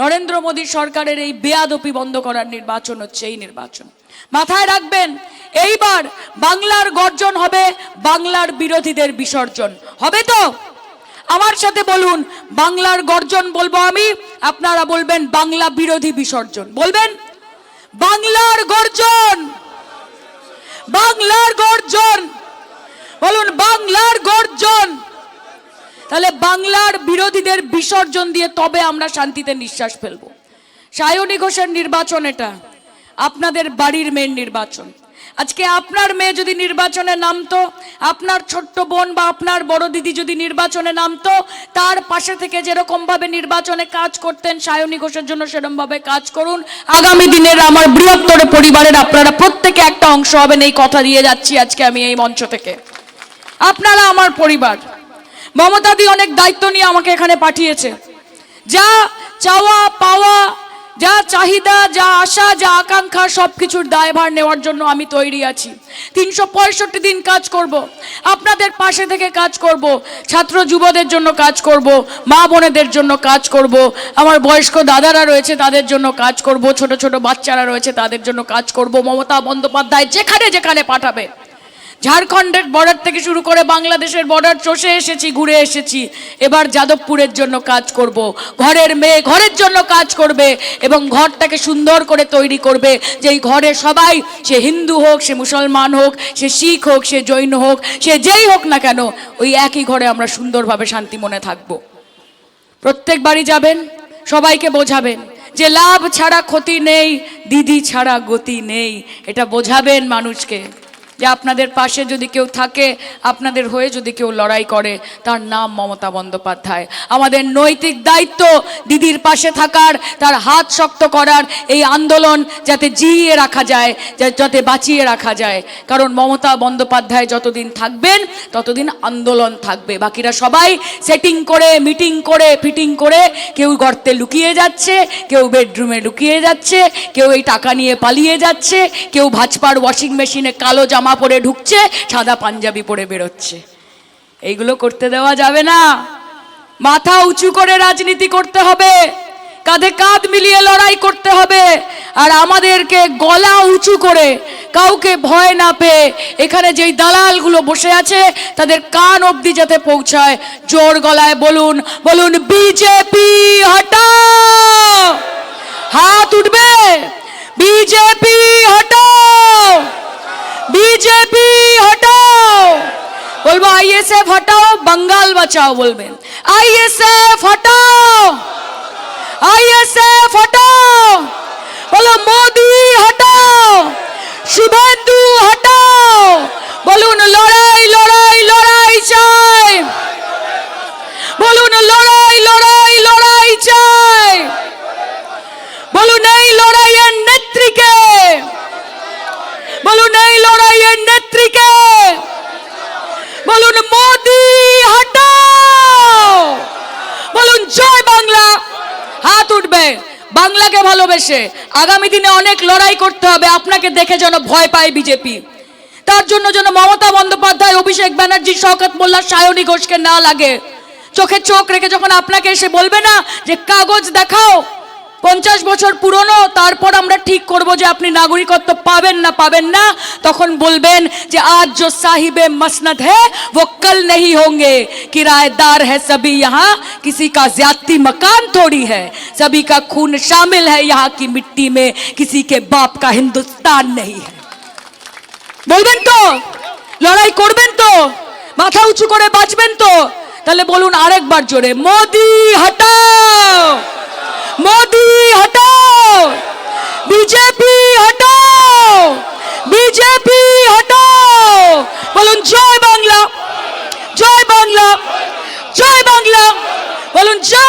নরেন্দ্র মোদী সরকারের এই বেয়াদপি বন্ধ করার নির্বাচন হচ্ছে এই নির্বাচন। মাথায় রাখবেন, এইবার বাংলার গর্জন হবে বাংলার বিরোধীদের বিসর্জন। হবে তো? আমার সাথে বলুন, বাংলার গর্জন বলব আমি, আপনারা বলবেন বাংলা বিরোধী বিসর্জন। বলবেন? বাংলার গর্জন! বাংলার গর্জন! বলুন, বাংলার গর্জন! তাহলে বাংলার বিরোধীদের বিসর্জন দিয়ে তবে আমরা শান্তিতে নিঃশ্বাস ফেলব। সায়নী ঘোষের নির্বাচন এটা, আপনাদের বাড়ির মেয়ের নির্বাচন। আজকে আপনার মেয়ে যদি নির্বাচনে নামতো, আপনার ছোট্ট বোন বা আপনার বড় দিদি যদি নির্বাচনে নামতো, তার পাশে থেকে যেরকম ভাবে নির্বাচনে কাজ করতেন, সায়নী ঘোষের জন্য সেরকম ভাবে কাজ করুন। আগামী দিনের আমার বৃহত্তর পরিবারের আপনারা প্রত্যেকে একটা অংশ হবেন, এই কথা দিয়ে যাচ্ছি আজকে আমি এই মঞ্চ থেকে। আপনারা আমার পরিবার। মমতাদি অনেক দায়িত্ব নিয়ে আমাকে এখানে পাঠিয়েছে যা চাওয়া, পাওয়া, যা চাহিদা, যা আশা, যা আকাঙ্ক্ষা সব কিছুর দায়ভার নেওয়ার জন্য আমি তৈরি আছি তিনশো পঁয়ষট্টি দিন কাজ করব। আপনাদের পাশে থেকে কাজ করব। ছাত্র যুবদের জন্য কাজ করব। মা বোনেদের জন্য কাজ করব। আমার বয়স্ক দাদারা রয়েছে, তাদের জন্য কাজ করব। ছোট ছোট বাচ্চারা রয়েছে, তাদের জন্য কাজ করব। মমতা বন্দ্যোপাধ্যায় যেখানে যেখানে পাঠাবে ঝাড়খণ্ডের বর্ডার থেকে শুরু করে বাংলাদেশের বর্ডার চষে এসেছি, ঘুরে এসেছি। এবার যাদবপুরের জন্য কাজ করব। ঘরের মেয়ে ঘরের জন্য কাজ করবে এবং ঘরটাকে সুন্দর করে তৈরি করবে। যেই ঘরে সবাই, সে হিন্দু হোক, সে মুসলমান হোক, সে শিখ হোক, সে জৈন হোক, সে যেই হোক না কেন, ওই একই ঘরে আমরা সুন্দরভাবে শান্তি মনে থাকব। প্রত্যেক বাড়ি যাবেন, সবাইকে বোঝাবেন যে লাভ ছাড়া ক্ষতি নেই, দিদি ছাড়া গতি নেই। এটা বোঝাবেন মানুষকে। যে আপনাদের পাশে যদি কেউ থাকে, আপনাদের হয়ে যদি কেউ লড়াই করে, তার নাম মমতা বন্দ্যোপাধ্যায়। আমাদের নৈতিক দায়িত্ব দিদির পাশে থাকার, তার হাত শক্ত করার এই আন্দোলন যাতে জিইয়ে রাখা যায় যাতে বাঁচিয়ে রাখা যায়। কারণ মমতা বন্দ্যোপাধ্যায় যতদিন থাকবেন, ততদিন আন্দোলন থাকবে। বাকিরা সবাই সেটিং করে, মিটিং করে, ফিটিং করে কেউ গর্তে লুকিয়ে যাচ্ছে, কেউ বেডরুমে লুকিয়ে যাচ্ছে, কেউ এই টাকা নিয়ে পালিয়ে যাচ্ছে, কেউ ভাজপার ওয়াশিং মেশিনে কালো জামা পরে ঢুকছে, সাদা পাঞ্জাবি পরে বেরোচ্ছে। এইগুলো করতে দেওয়া যাবে না। মাথা উঁচু করে রাজনীতি করতে হবে। কাঁধে কাঁধ মিলিয়ে লড়াই করতে হবে। আর আমাদেরকে গলা উঁচু করে কাউকে ভয় না পেয়ে এখানে যেই দালালগুলো বসে আছে, তাদের কান অবধি যাতে পৌঁছায়, জোর গলায় বলুন বলুন, বিজেপি হটাও হাত উঠবে বিজেপি হটাও বিজেপি হটাও বলব আইএসএফ হটাও বাঙ্গাল বাঁচাও বলবেন আইএসএফ হটাও আইএসএফ হটাও বলো মোদি হটাও শুভেন্দু হটাও বলুন লড়াই লড়াই লড়াই চাই বলুন লড়াই লড়াই লড়াই চাই বলুন এই লড়াইয়ের নেত্রীকে বলুন এই লড়াইয়ের নেত্রীকে বলুন মোদি হটাও বলুন জয় বাংলা হাত উঠবে বাংলাকে ভালোবেসে আগামী দিনে অনেক লড়াই করতে হবে, আপনাকে দেখে যেন ভয় পায় বিজেপি। তার জন্য যেন মমতা বন্দ্যোপাধ্যায়, অভিষেক ব্যানার্জি, শওকত মোল্লা, সায়নী ঘোষকে না লাগে। চোখে চোখ রেখে যখন আপনাকে এসে বলবে না যে, কাগজ দেখাও পঞ্চাশ বছর পুরনো তারপর আমরা ঠিক করব যে আপনি নাগরিকত্ব পাবেন না পাবেন না তখন বলবেন যে আজ जो साहिबे मसनद है वो कल नहीं होंगे किराएदार है सभी यहाँ किसी का ज्यादती मकान थोड़ी है सभी का खून शामिल है यहाँ की मिट्टी में किसी के बाप का हिंदुस्तान नहीं है বলবেন তো লড়াই করবেন তো মাথা উঁচু করে বাঁচবেন তো তাহলে বলুন আরেকবার জোরে মোদি হটাও মোদি হটাও বিজেপি হটাও বিজেপি হটাও বলুন জয় বাংলা জয় বাংলা জয় বাংলা বলুন জয়